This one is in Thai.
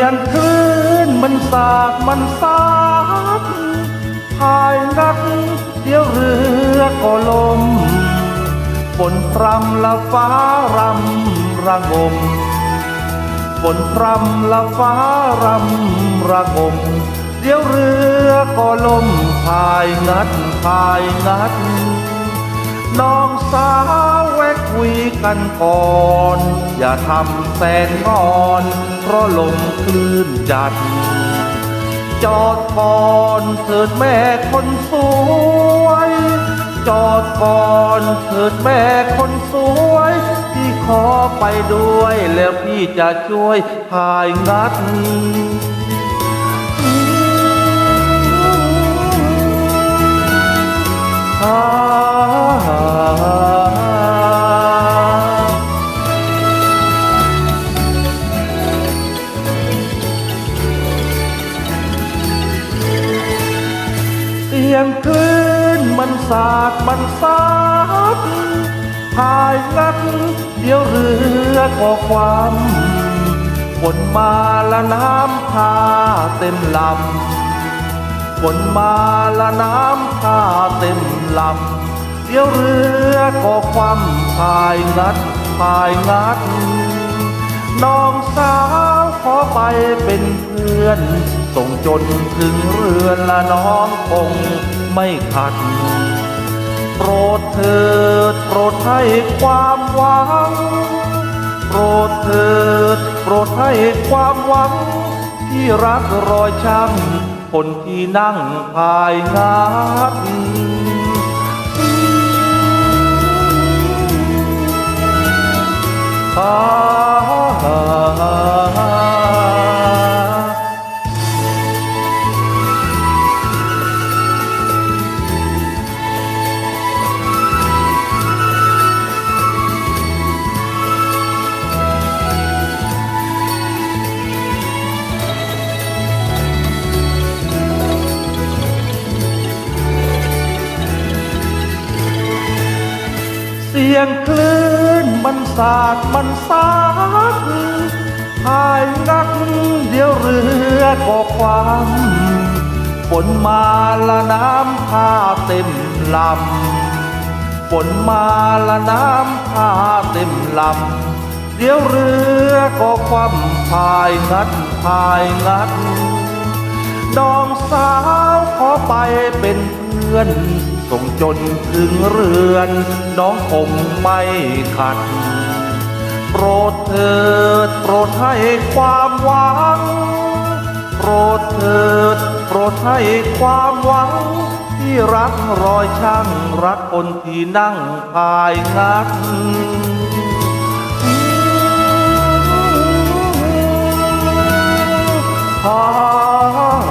ยงคลื่นมันสาดมันสาดพายนักเดี๋ยวเรือก็ลมฝนพรำละฟ้ารำระงมฝนพรำละฟ้ารำระงมเดี๋ยวเรือก็ล่มพายงัดพายงัด น้องสาวแวะคุยกันก่อน อย่าทำแสนงอน เพราะลมคลื่นจัด จอดก่อนเถิดแม่คนสวย จอดก่อนเถิดแม่คนสวย พี่ขอไปด้วยแล้วพี่จะช่วยพายงัด สียงคลื่นมันสาดมันสาดพายงัดเดี๋ยวเรือก็ความฝนมาและน้ำพาเต็มลำฝนมาละน้ำท่าเต็มลำเดี๋ยวเรือก็ความพายงัดพายงัดน้องสาวขอไปเป็นเพื่อน ส่งจนถึงเรือนละน้องคงไม่ขัด โปรดเถิดโปรดให้ความหวัง โปรดเถิดโปรดให้ความหวัง ที่รักรอยช้ำคนที่นั่งพายงัด ยงคลื่นมันสาดมันสาดพายงักเดี๋ยวเรือก็ความฝนมาละน้ำพาเต็มลำฝนมาละน้ำพาเต็มลำเดี๋ยวเรือก็ความพายงัดพายงัดน้องสาวขอไปเป็นเพื่อน ส่งจนถึงเรือน น้องคงไม่ขัด โปรดเถิดโปรดให้ความหวัง โปรดเถิดโปรดให้ความหวัง ที่รักรอยช่างรักคนที่นั่งพายนักพา